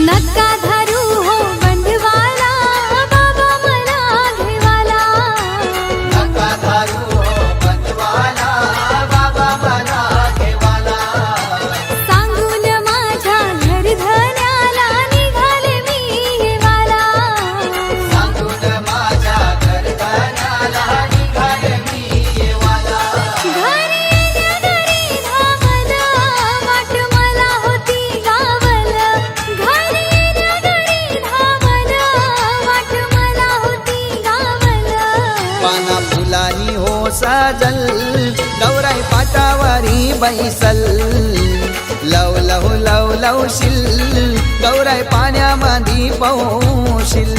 ನಕ್ಕದ पाना फुलानी हो साजल गौराई पाटावारी बैसल. लव लव लव शिल गौराई पाण्यामध्ये पौशिल.